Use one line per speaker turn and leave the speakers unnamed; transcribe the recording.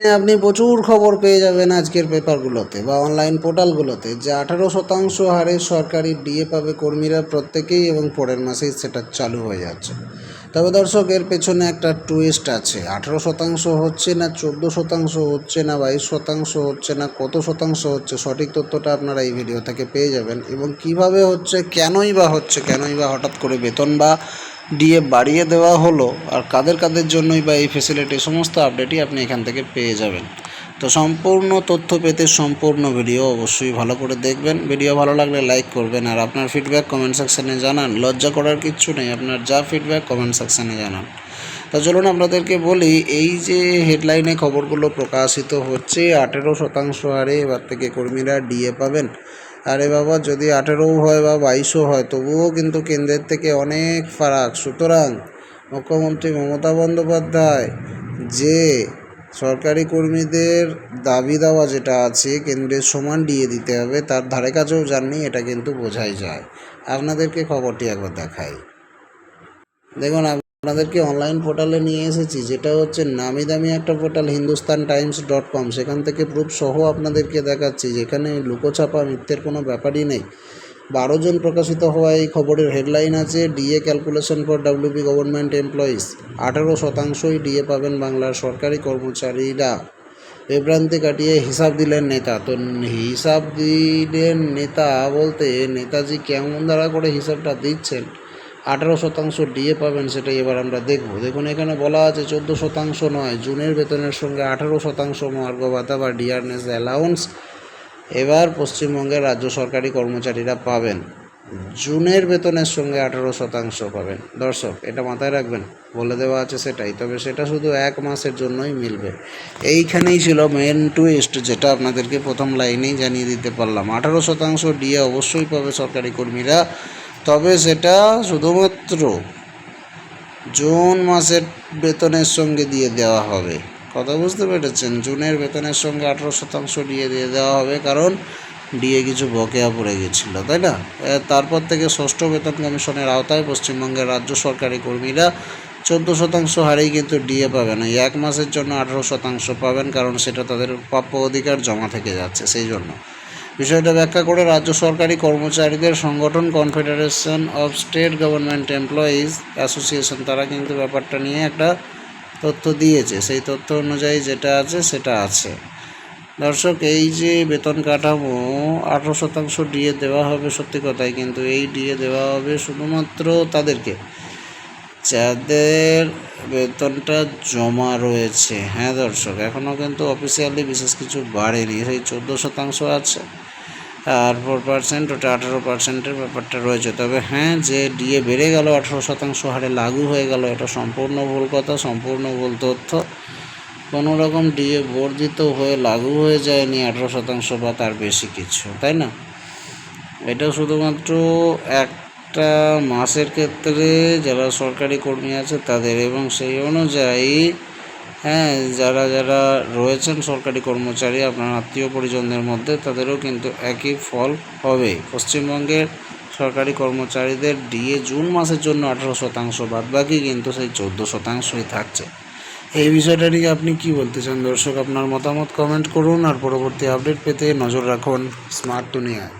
আপনি প্রচুর খবর পেয়ে যাবেন আজকের পেপারগুলোতে বা অনলাইন পোর্টালগুলোতে, যে আঠারো শতাংশ হারে সরকারি ডিএ পাবে কর্মীরা প্রত্যেকেই এবং পরের মাসেই সেটা চালু হয়ে যাচ্ছে। তবে দর্শক, এর পেছনে একটা টুইস্ট আছে। আঠারো শতাংশ হচ্ছে না, চোদ্দ শতাংশ হচ্ছে না, বাইশ শতাংশ হচ্ছে না, কত শতাংশ হচ্ছে, সঠিক তথ্যটা আপনারা এই ভিডিও থেকে পেয়ে যাবেন। এবং কীভাবে হচ্ছে, কেনই বা হচ্ছে, কেনই বা হঠাৎ করে বেতন বা ডিএ বাড়িয়ে দেওয়া হলো আর কাদের কাদের জন্যই বা এই ফেসিলিটি সমস্ত আপডেটই আপনি এখান থেকে পেয়ে যাবেন। তো সম্পূর্ণ তথ্য পেতে সম্পূর্ণ ভিডিও অবশ্যই ভালো করে দেখবেন। ভিডিও ভালো লাগলে লাইক করবেন আর আপনার ফিডব্যাক কমেন্ট সেকশানে জানান। লজ্জা করার কিচ্ছু নেই, আপনার যা ফিডব্যাক কমেন্ট সেকশানে জানান। তো চলুন আপনাদেরকে বলি, এই যে হেডলাইনে খবরগুলো প্রকাশিত হচ্ছে, আঠেরো শতাংশ হারে এবার থেকে কর্মীরা ডিএ পাবেন। আরে বাবা, যদি আঠেরোও হয় বা বাইশও হয়, তবুও কিন্তু কেন্দ্রের থেকে অনেক ফারাক। সুতরাং মুখ্যমন্ত্রী মমতা বন্দ্যোপাধ্যায়, যে সরকারি কর্মীদের দাবি দেওয়া যেটা আছে, কেন্দ্রের সমান দিয়ে দিতে হবে, তার ধারে কাছেও যাননি, এটা কিন্তু বোঝাই যায়। আপনাদেরকে খবরটি একবার দেখাই। দেখুন আপনাদেরকে অনলাইন পোর্টালে নিয়ে এসেছি, যেটা হচ্ছে নামি দামি একটা portal Hindustan Times dot com সেখান থেকে প্রুফ সহ আপনাদেরকে দেখাচ্ছি, যেখানে লুকোছাপা, মিথ্যের কোনো ব্যাপারই নেই। বারো জন প্রকাশিত হওয়া এই খবরের হেডলাইন আছে DA calculation for WB government employees আঠারো শতাংশই ডিএ পাবেন বাংলার সরকারি কর্মচারীরা। বিভ্রান্তি কাটিয়ে হিসাব দিলেন নেতা। তো হিসাব দিলেন নেতা বলতে নেতাজি কেমন দ্বারা করে হিসাবটা দিচ্ছেন? আঠারো শতাংশ ডিএ পাবেন সেটাই এবার আমরা দেখব। দেখুন, এখানে বলা আছে চোদ্দ শতাংশ নয়, জুনের বেতনের সঙ্গে আঠারো শতাংশ মার্গ ভাতা বা ডিয়ারনেস অ্যালাউন্স এবার পশ্চিমবঙ্গের রাজ্য সরকারি কর্মচারীরা পাবেন। জুনের বেতনের সঙ্গে আঠারো শতাংশ পাবেন। দর্শক, এটা মাথায় রাখবেন, বলে দেওয়া আছে সেটাই, তবে সেটা শুধু এক মাসের জন্যই মিলবে। এইখানেই ছিল মেন টুইস্ট যেটা আপনাদেরকে প্রথম লাইনেই জানিয়ে দিতে পারলাম। আঠারো শতাংশ ডিএ অবশ্যই পাবে সরকারি কর্মীরা। তবে সেটা শুধুমাত্র জুন মাসের বেতনের সঙ্গে দিয়ে দেওয়া হবে। কথা বুঝতে পেরেছেন? জুনের বেতনের সঙ্গে আঠেরো শতাংশ ডিএ দিয়ে দেওয়া হবে, কারণ ডিএ কিছু বকেয়া পড়ে গেছিল, তাই না? তারপর থেকে ষষ্ঠ বেতন কমিশনের আওতায় পশ্চিমবঙ্গের রাজ্য সরকারি কর্মীরা চোদ্দ শতাংশ হারেই কিন্তু ডিএ পাবেন। এই এক মাসের জন্য আঠেরো শতাংশ পাবেন, কারণ সেটা তাদের প্রাপ্য অধিকার জমা থেকে যাচ্ছে, সেই জন্য। বিষয়টা ব্যাখ্যা করে রাজ্য সরকারি কর্মচারীদের সংগঠন confederation of state government employees association তারা কিন্তু ব্যাপারটা নিয়ে একটা তথ্য দিয়েছে। সেই তথ্য অনুযায়ী যেটা আছে, সেটা আছে। দর্শক, এই যে বেতন কাঠামো, আঠারো শতাংশ ডিএ দেওয়া হবে সত্যি কথাই, কিন্তু এই ডিএ দেওয়া হবে শুধুমাত্র তাদেরকে। যাদের বেতনটা জমা রয়েছে হ্যাঁ দর্শক? এখনও কিন্তু অফিসিয়ালি বিশেষ কিছু বাড়েনি। সেই চোদ্দ শতাংশ আছে, আর ফোর পার্সেন্ট ওটা আঠারো পার্সেন্টের ব্যাপারটা রয়েছে। তবে হ্যাঁ যে ডিএ বেড়ে গেল, আঠারো শতাংশ হারে লাগু হয়ে গেল, এটা সম্পূর্ণ ভুল কথা, সম্পূর্ণ ভুল তথ্য। কোনো রকম ডিএ বর্ধিত হয়ে লাগু হয়ে যায়নি আঠারো শতাংশ বা তার বেশি কিছু, তাই না? এটা শুধুমাত্র একটা মাসের ক্ষেত্রে যারা সরকারি কর্মী আছে তাদের এবং সেই অনুযায়ী হ্যাঁ যারা যারা রয়েছেন সরকারি কর্মচারী, আপনার আত্মীয় পরিজনদের মধ্যে তাদেরও কিন্তু একই ফল হবে। পশ্চিমবঙ্গের সরকারি কর্মচারীদের ডিএ জুন মাসের জন্য আঠারো শতাংশ বাদ বাকি কিন্তু সেই চোদ্দ শতাংশই থাকছে। এই বিষয়টা নিয়ে আপনি কি বলতে চান দর্শক? আপনার মতামত কমেন্ট করুন আর পরবর্তী আপডেট পেতে নজর রাখুন স্মার্ট দুনিয়ায়।